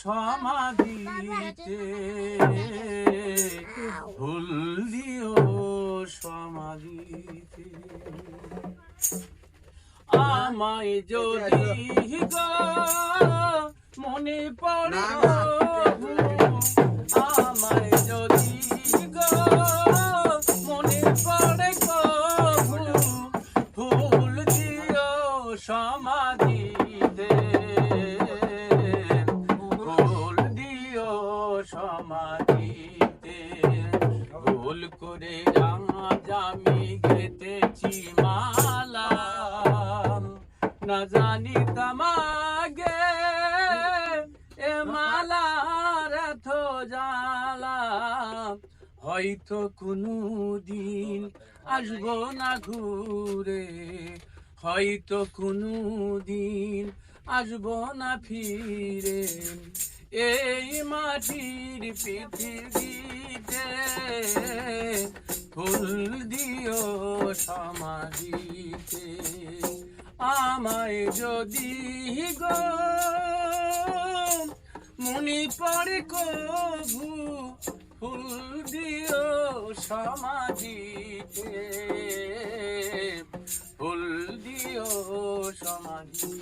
সমাধিতে ফুল দিও সমাধিতে। আমায় যদি গো, মনে পড়ে আমায় যদি গো, মনে পড়ে ফুল দিও সমাধিতে। সমাধিতে ভুল করে আমি গেতেছি মালা না জানি তামাগে এ মালার এত জ্বালা হয়তো কোনো দিন আসব না ঘুরে, হয়তো কোনো দিন আসব না ফিরে। এই মাটির পৃথিবীতে ফুল দিও সমাধিতে। আমায় যদি গো মনি পড়ে কভু ফুল দিও সমাধিতে। ফুল দিও সমাধি।